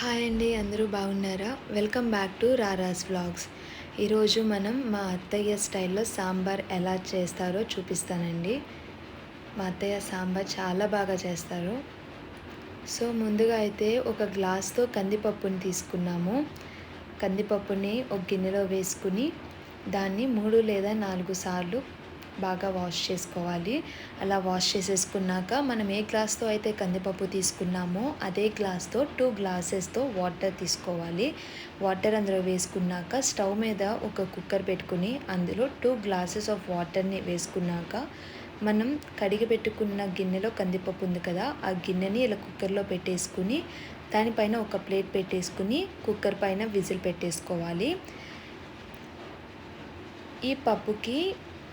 Hi అండి అందరూ బాగున్నారా? Welcome back to Rara's blogs ఈరోజు మనం మా అత్తయ్య స్టైల్లో సాంబార్ ఎలా చేస్తారో చూపిస్తానండి. మా అత్తయ్య సాంబార్ చాలా బాగా చేస్తారు. సో ముందుగా అయితే ఒక గ్లాస్తో కందిపప్పుని తీసుకున్నాము. కందిపప్పుని ఒక గిన్నెలో వేసుకుని దాన్ని మూడు లేదా నాలుగు సార్లు బాగా వాష్ చేసుకోవాలి. అలా వాష్ చేసేసుకున్నాక మనం ఏ గ్లాస్తో అయితే కందిపప్పు తీసుకున్నామో అదే గ్లాస్తో టూ గ్లాసెస్తో వాటర్ తీసుకోవాలి. వాటర్ అందులో వేసుకున్నాక స్టవ్ మీద ఒక కుక్కర్ పెట్టుకుని అందులో టూ గ్లాసెస్ ఆఫ్ వాటర్ని వేసుకున్నాక మనం కడిగి పెట్టుకున్న గిన్నెలో కందిపప్పు ఉంది కదా ఆ గిన్నెని ఇలా కుక్కర్లో పెట్టేసుకుని దానిపైన ఒక ప్లేట్ పెట్టేసుకుని కుక్కర్ పైన విజిల్ పెట్టేసుకోవాలి. ఈ పప్పుకి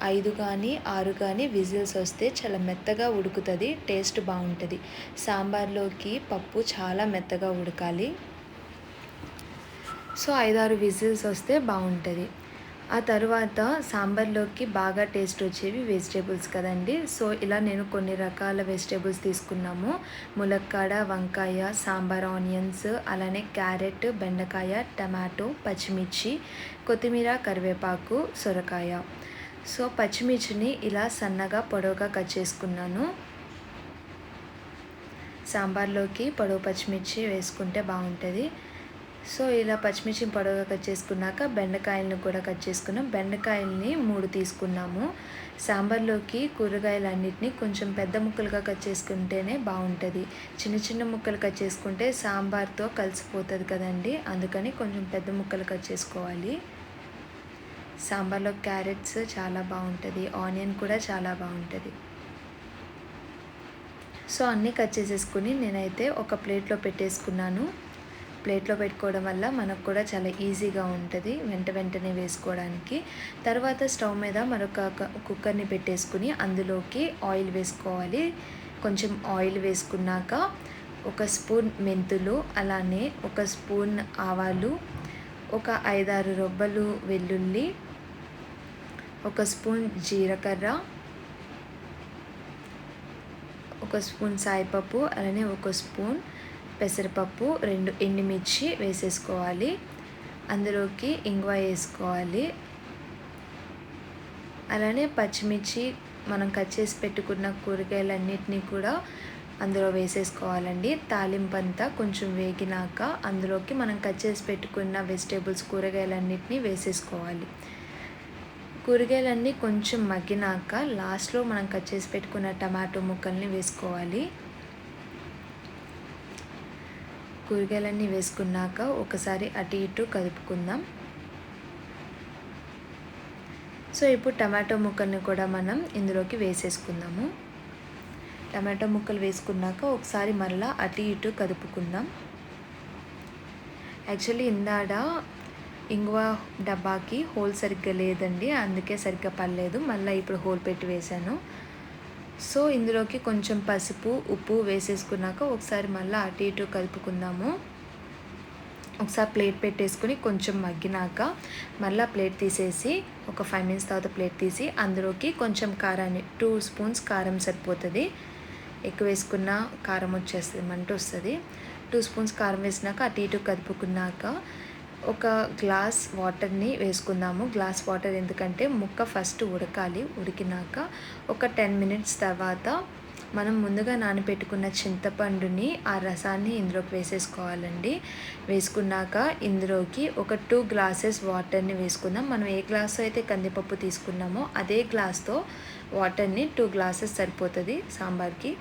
ఐదు కానీ ఆరు కానీ విజిల్స్ వస్తే చాలా మెత్తగా ఉడుకుతుంది టేస్ట్ బాగుంటుంది. సాంబార్లోకి పప్పు చాలా మెత్తగా ఉడకాలి. సో ఐదారు విజిల్స్ వస్తే బాగుంటుంది. ఆ తర్వాత సాంబార్లోకి బాగా టేస్ట్ వచ్చేవి వెజిటేబుల్స్ కదండి. సో ఇలా నేను కొన్ని రకాల వెజిటేబుల్స్ తీసుకున్నాము. ములక్కాడ వంకాయ సాంబార్ ఆనియన్స్ అలానే క్యారెట్ బెండకాయ టమాటో పచ్చిమిర్చి కొత్తిమీర కరివేపాకు సొరకాయ. సో పచ్చిమిర్చిని ఇలా సన్నగా పొడవుగా కట్ చేసుకున్నాను. సాంబార్లోకి పొడవు పచ్చిమిర్చి వేసుకుంటే బాగుంటుంది. సో ఇలా పచ్చిమిర్చి పొడవుగా కట్ చేసుకున్నాక బెండకాయలను కూడా కట్ చేసుకున్నాం. బెండకాయల్ని మూడు తీసుకున్నాము. సాంబార్లోకి కూరగాయలన్నిటిని కొంచెం పెద్ద ముక్కలుగా కట్ చేసుకుంటేనే బాగుంటుంది. చిన్న చిన్న ముక్కలు కట్ చేసుకుంటే సాంబార్తో కలిసిపోతుంది కదండి. అందుకని కొంచెం పెద్ద ముక్కలు కట్ చేసుకోవాలి. సాంబార్లో క్యారెట్స్ చాలా బాగుంటుంది ఆనియన్ కూడా చాలా బాగుంటుంది. సో అన్నీ కట్ చేసేసుకుని నేనైతే ఒక ప్లేట్లో పెట్టేసుకున్నాను. ప్లేట్లో పెట్టుకోవడం వల్ల మనకు కూడా చాలా ఈజీగా ఉంటుంది వెంట వెంటనే వేసుకోవడానికి. తర్వాత స్టవ్ మీద మరొక కుక్కర్ని పెట్టేసుకుని అందులోకి ఆయిల్ వేసుకోవాలి. కొంచెం ఆయిల్ వేసుకున్నాక ఒక స్పూన్ మెంతులు అలానే ఒక స్పూన్ ఆవాలు ఒక ఐదారు రొబ్బలు వెల్లుల్లి ఒక స్పూన్ జీలకర్ర ఒక స్పూన్ సాయిపప్పు అలానే ఒక స్పూన్ పెసరపప్పు రెండు ఎండుమిర్చి వేసేసుకోవాలి. అందులోకి ఇంగువ వేసుకోవాలి. అలానే పచ్చిమిర్చి మనం కట్ చేసి పెట్టుకున్న కూరగాయలన్నిటినీ కూడా అందులో వేసేసుకోవాలండి. తాలింపు అంతా కొంచెం వేగినాక అందులోకి మనం కట్ చేసి పెట్టుకున్న వెజిటేబుల్స్ కూరగాయలన్నిటినీ వేసేసుకోవాలి. కూరగాయలన్నీ కొంచెం మగ్గినాక లాస్ట్లో మనం కట్ చేసి పెట్టుకున్న టమాటో ముక్కల్ని వేసుకోవాలి. కూరగాయలన్నీ వేసుకున్నాక ఒకసారి అటు ఇటు కలుపుకుందాం సో ఇప్పుడు టమాటో ముక్కల్ని కూడా మనం ఇందులోకి వేసేసుకుందాము. టమాటో ముక్కలు వేసుకున్నాక ఒకసారి మరలా అటు ఇటు కదుపుకుందాం. యాక్చువల్లీ ఇందాడ ఇంగువ డబ్బాకి హోల్ సరిగ్గా లేదండి అందుకే సరిగ్గా పర్లేదు మళ్ళీ ఇప్పుడు హోల్ పెట్టి వేశాను. సో ఇందులోకి కొంచెం పసుపు ఉప్పు వేసేసుకున్నాక ఒకసారి మళ్ళీ అటు ఇటు కలుపుకుందాము. ఒకసారి ప్లేట్ పెట్టేసుకుని కొంచెం మగ్గినాక మళ్ళీ ప్లేట్ తీసేసి ఒక ఫైవ్ మినిట్స్ తర్వాత ప్లేట్ తీసి అందులోకి కొంచెం కారాన్ని టూ స్పూన్స్ కారం సరిపోతుంది. ఎక్కువ వేసుకున్న కారం వచ్చేస్తుంది మంట వస్తుంది. టూ స్పూన్స్ కారం వేసినాక అటు ఇటు కలుపుకున్నాక ఒక గ్లాస్ వాటర్ని వేసుకుందాము. గ్లాస్ వాటర్ ఎందుకంటే ముక్క ఫస్ట్ ఉడకాలి. ఉడికినాక ఒక టెన్ మినిట్స్ తర్వాత మనం ముందుగా నానబెట్టుకున్న చింతపండుని ఆ రసాన్ని ఇందులోకి వేసేసుకోవాలండి. వేసుకున్నాక ఇందులోకి ఒక టూ గ్లాసెస్ వాటర్ని వేసుకుందాం. మనం ఏ గ్లాస్ అయితే కందిపప్పు తీసుకున్నామో అదే గ్లాస్తో వాటర్ని టూ గ్లాసెస్ సరిపోతుంది సాంబార్కి.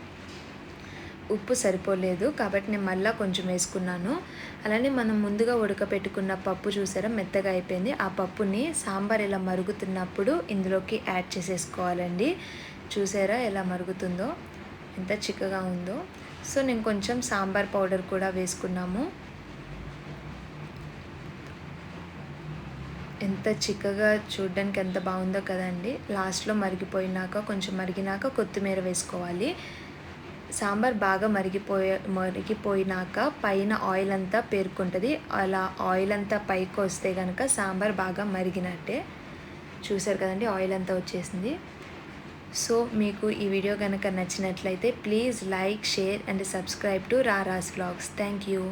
ఉప్పు సరిపోలేదు కాబట్టి నేను మళ్ళీ కొంచెం వేసుకున్నాను. అలానే మనం ముందుగా ఉడకపెట్టుకున్న పప్పు చూసారా మెత్తగా అయిపోయింది. ఆ పప్పుని సాంబార్ ఇలా మరుగుతున్నప్పుడు ఇందులోకి యాడ్ చేసేసుకోవాలండి. చూసారా ఎలా మరుగుతుందో ఎంత చిక్కగా ఉందో. సో నేను కొంచెం సాంబార్ పౌడర్ కూడా వేసుకున్నాము. ఎంత చిక్కగా చూడడానికి ఎంత బాగుందో కదండి. లాస్ట్లో మరిగిపోయినాక కొంచెం మరిగినాక కొత్తిమీర వేసుకోవాలి. సాంబార్ బాగా మరిగిపోయే మరిగిపోయినాక పైన ఆయిల్ అంతా పేరుకుంటుంది. అలా ఆయిల్ అంతా పైకి వస్తే కనుక సాంబార్ బాగా మరిగినట్టే. చూసారు కదండి ఆయిల్ అంతా వచ్చేసింది. సో మీకు ఈ వీడియో కనుక నచ్చినట్లయితే please like share and subscribe to Rara's blogs. Thank you.